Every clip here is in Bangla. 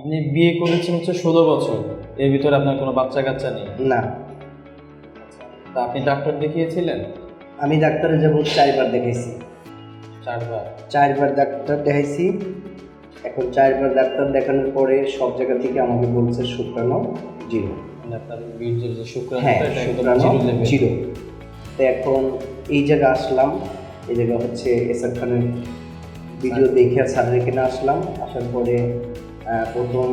আপনি বিয়ে করেছেন হচ্ছে ষোলো বছর। এর ভিতরে আপনার কোনো বাচ্চা কাচ্চা নেই? না। তা আপনি ডাক্তার দেখিয়েছিলেন? আমি ডাক্তারে যাব চারবার দেখেছি চারবার? চারবার ডাক্তার দেখাইছি। এখন চারবার ডাক্তার দেখানোর পরে সব জায়গা থেকে আমাকে বলছে শুক্রাণু জিরো। মানে বীর্যের যে শুক্রাণু হ্যাঁ শুক্রাণু জিরো তো এখন এই জায়গায় আসলাম। এই জায়গা হচ্ছে এসআর খানের ভিডিও দেখে স্যারের এখানে আসলাম। আসার পরে প্রথম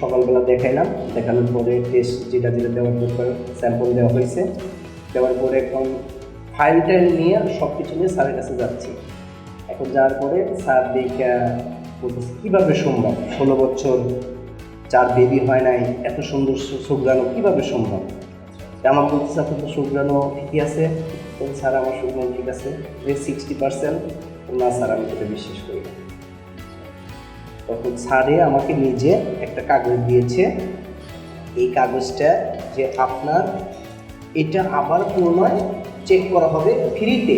সকালবেলা দেখাইলাম। দেখানোর পরে টেস্ট যেটা যেটা দেওয়ার দরকার স্যাম্পল দেওয়া হয়েছে। দেওয়ার পরে এখন ফাইল টাইল নিয়ে সব কিছু নিয়ে স্যারের কাছে যাচ্ছি। এখন যাওয়ার পরে স্যার দেখে বলতেছে, কীভাবে সম্ভব? ষোলো বছর যার বেবি হয় নাই, এত সুন্দর শুক্রাণু কীভাবে সম্ভব? আমার বলতেছে আপনার তো শুক্রাণু ঠিকই আছে। স্যার, আমার শুক্রাণু ঠিক আছে। সিক্সটি পার্সেন্ট না, স্যার, আমি সেটা বিশ্বাস করি না। তখন স্যারে আমাকে নিজে একটা কাগজ দিয়েছে। এই কাগজটা যে আপনার, এটা আবার পুনরায় চেক করা হবে ফ্রিতে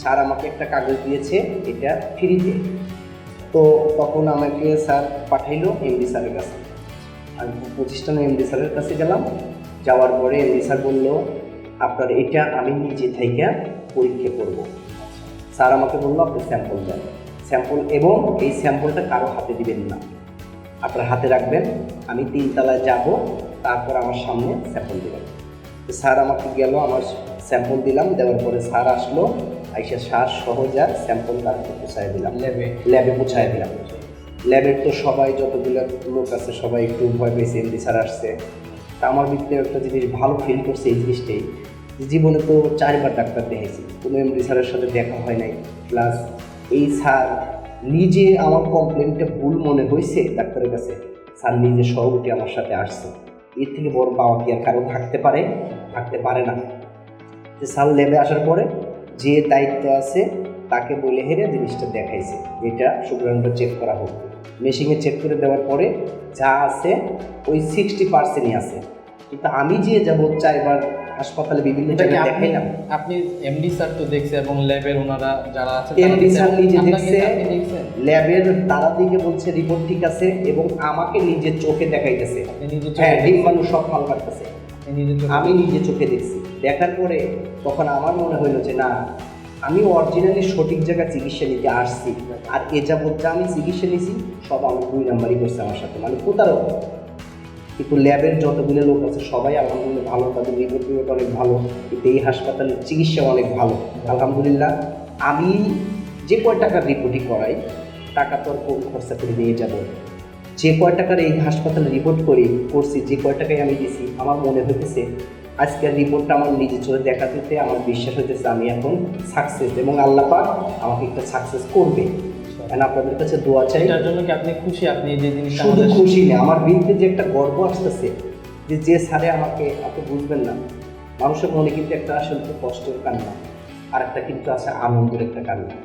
স্যার আমাকে একটা কাগজ দিয়েছে, এটা ফ্রিতে তো তখন আমাকে স্যার পাঠাইলো এমডি স্যারের কাছে। আমি প্রতিষ্ঠানে এমডি স্যারের কাছে গেলাম। যাওয়ার পরে এমডি স্যার বলল, আপনার এটা আমি নিজে থেকে পরীক্ষা করব। স্যার আমাকে বলল, আপনি স্যাম্পল দেন। স্যাম্পল এবং এই স্যাম্পলটা কারও হাতে দিবেন না। আপনার হাতে রাখবেন আমি তিনতলায় যাব তারপর আমার সামনে স্যাম্পল দেবেন। স্যার আমাকে গেল আমার স্যাম্পল দিলাম দেওয়ার পরে স্যার আসলো আইসা শ্বাস সহজা স্যাম্পল তারপর পোষায় দিলাম। ল্যাবে ল্যাবে পৌঁছায় দিলাম। ল্যাবের তো সবাই যতগুলো লোক আছে সবাই একটু ভয় পেয়েছে এমডি স্যার আসছে। তা আমার ভিতরে একটা জিনিস ভালো ফিল করছে এই জিনিসটাই। জীবনে তো চারবার ডাক্তার দেখেছি কোনো এমডি স্যারের সাথে দেখা হয় নাই। প্লাস এই স্যার নিজে আমার কমপ্লেনটা ভুল মনে হয়েছে? ডাক্তারের কাছে। স্যার নিজে সহগতি আমার সাথে আসছে। এর থেকে বড় পাওয়া কি আর কারও থাকতে পারে? থাকতে পারে না। যে স্যার ল্যাবে আসার পরে যে দায়িত্ব আছে, তাকে বলে হেরে জিনিসটা দেখাইছে। এটা শুক্রাণুটা চেক করা হোক। মেশিনে চেক করে দেওয়ার পরে যা আছে, ওই সিক্সটি পার্সেন্টই আছে। কিন্তু আমি যে যাব চারবার হাসপাতালে বিভিন্ন জায়গায় দেখাইলাম। আপনি এমডি স্যার তো দেখছে এবং ল্যাবের ওনারা যারা আছে MD স্যার নিজে দেখছে। ল্যাবের তারা দিকে বলছে রিপোর্ট ঠিক আছে এবং আমাকে নিজে চোখে দেখাইতেছে। হ্যাঁ সব মাল কাটতেছে আমি নিজে চোখে দেখছি। দেখার পরে তখন আমার মনে হইল যে না আমি অরিজিনালি সঠিক জায়গায় চিকিৎসা নিতে আসছি। আর এ যাবৎ যা আমি চিকিৎসা নিয়েছি সব আমার দুই নাম্বারই করছে আমার সাথে। মানে প্রতারক। কিন্তু ল্যাবের যতগুলো লোক আছে, সবাই আলহামদুলিল্লাহ ভালো, তাদের রিপোর্ট অনেক ভালো, কিন্তু এই হাসপাতালের চিকিৎসা অনেক ভালো। আলহামদুলিল্লাহ, আমি যে কয় টাকার রিপোর্টই করাই, টাকা তো আর খরচা করে নিয়ে যাব। যে কয় টাকার এই হাসপাতালে রিপোর্ট করি, করছি, যে কয় টাকায় আমি দিছি, আমার মনে হইতেছে আজকের রিপোর্টটা আমার নিজে চলে দেখাতে আমার বিশ্বাস হইতেছে আমি এখন সাকসেস এবং আল্লাহ পাক আমাকে একটা সাকসেস করবে। কারণ আপনাদের কাছে দোয়া চাই? জন্য কি আপনি খুশি? আপনি যে শুধু খুশি না আমার বিরুদ্ধে যে একটা গর্ব আসতেছে যে যে স্যারে আমাকে আপনি বুঝবেন না মানুষের মনে কিন্তু একটা আসলে কষ্টের কান্না আর একটা কিন্তু আছে আনন্দের একটা কান্না।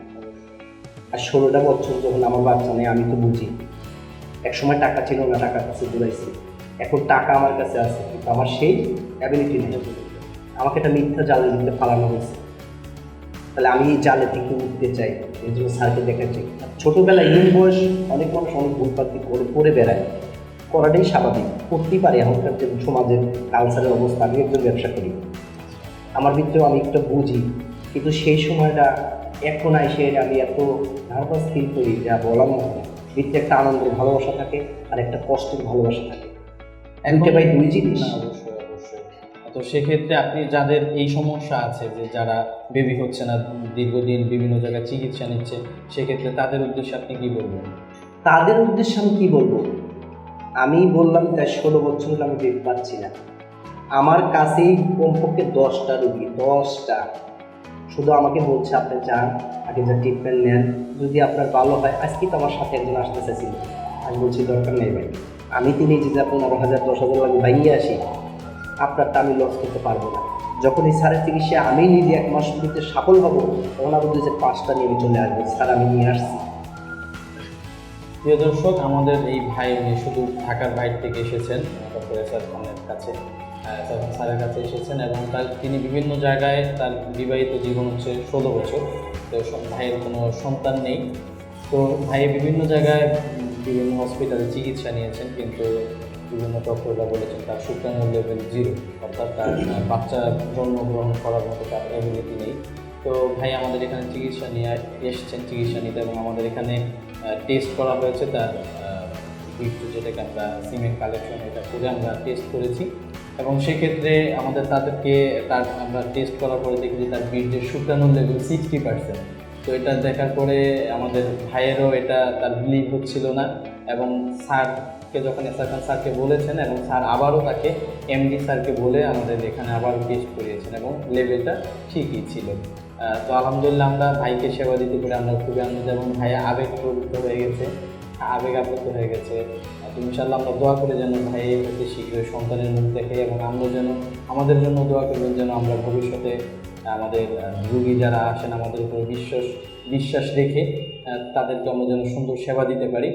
আর ষোলোটা বছর যখন আমার বাচ্চা নেই আমি তো বুঝি এক সময় টাকা ছিল না টাকার কাছে দূরাইছি এখন টাকা আমার কাছে আছে কিন্তু আমার সেই অ্যাবিলিটি নেই। আমাকে একটা মিথ্যা জালের মধ্যে ফালানো হয়েছে। তাহলে আমি এই জালে থেকে উঠতে চাই। এই জন্য স্যারকে দেখাচ্ছি। ছোটোবেলায় ইয়ং বয়স অনেক মানুষ অনেক ভুলপাতি করে করে বেড়ায়। করাটাই স্বাভাবিক। করতেই পারে এখনকার যে সমাজের কালচারের অবস্থা। আমি একজন ব্যবসা করি। আমার ভিতরেও আমি একটু বুঝি। কিন্তু সেই সময়টা এখন এসে আমি এত নার্ভাস ফিল করি যা বলার মতো। ভিতরে একটা আনন্দের ভালোবাসা থাকে আর একটা কষ্টের ভালোবাসা থাকে। দুইটা ভাই দুই জিনিস। তো সেক্ষেত্রে আপনি যাদের এই সমস্যা আছে যে যারা বেবি হচ্ছে না, দীর্ঘদিন বিভিন্ন জায়গায় চিকিৎসা নিচ্ছে, সেক্ষেত্রে তাদের উদ্দেশ্যে আপনি কি বলবেন? তাদের উদ্দেশ্যে আমি কি বলব? আমি বললাম, তাই ষোলো বছর হলো আমি বেবি পাচ্ছি না। আমার কাছেই কমপক্ষে দশটা রুগী, দশটা। শুধু আমাকে বলছে, আপনি যান, আগে যা ট্রিটমেন্ট নেন। যদি আপনার ভালো হয়, আজকে তো আমার সাথে একজন আসতে চাইছিল আমি বলছি, দরকার নেই ভাই। আমি তিনি যে যা পনেরো হাজার, দশ হাজার লাগে ভাইয়ে আসি আপনারটা আমি লস করতে পারব না। যখন এই স্যারের চিকিৎসা আমি নিজে এক মাস ভিতরে সফল হব, তখন আমি যে পাঁচটা নিয়ে চলে আসব, স্যার, আমি নিয়ে আসছি। প্রিয় দর্শক, আমাদের এই ভাই শুধু ঢাকার বাইরে থেকে এসেছেন ডক্টর খানের কাছে স্যারের কাছে এসেছেন এবং তার তিনি বিভিন্ন জায়গায় তার বিবাহিত জীবন হচ্ছে ষোলো বছর। তো ভাইয়ের কোনো সন্তান নেই। তো ভাই বিভিন্ন জায়গায় বিভিন্ন হসপিটালে চিকিৎসা নিয়েছেন, কিন্তু বিভিন্ন ডক্টররা বলেছেন, তার শুক্রাণুর লেভেল জিরো অর্থাৎ তার বাচ্চা জন্মগ্রহণ করার মতো তার এবিলিটি নেই। তো ভাই আমাদের এখানে চিকিৎসা নিয়ে এসছেন, চিকিৎসা নিতে এবং আমাদের এখানে টেস্ট করা হয়েছে তার বিট্টু যেটাকে আমরা সিমেন্ট কালেকশন এটা করে আমরা টেস্ট করেছি। এবং সেক্ষেত্রে আমাদের তাদেরকে, তার আমরা টেস্ট করার পরে দেখি যে তার বীর্যের শুক্রাণুর লেভেল সিক্সটি পার্সেন্ট তো এটা দেখার পরে আমাদের ভাইয়েরও এটা তার বিলিভ হচ্ছিল না এবং স্যারকে যখন এসআর খান স্যারকে বলেছেন এবং স্যার আবারও তাকে এমডি স্যারকে বলে আমাদের এখানে আবার টেস্ট করিয়েছেন এবং লেভেলটা ঠিকই ছিল। তো আলহামদুলিল্লাহ আমরা ভাইকে সেবা দিতে পেরে আমরা খুবই আনন্দিত এবং ভাইয়া আবেগ প্রবৃত্ত হয়ে গেছে, আবেগ আপ্লুত হয়ে গেছে। তো ইনশাল্লাহ আমরা দোয়া করে যেন ভাই শীঘ্রই সন্তানের মুখ দেখে এবং আমরা যেন, আমাদের জন্য দোয়া করবেন যেন আমরা ভবিষ্যতে আমাদের রুগী যারা আসেন, আমাদের উপর বিশ্বাস বিশ্বাস রেখে তাদেরকে আমরা যেন সুন্দর সেবা দিতে পারি।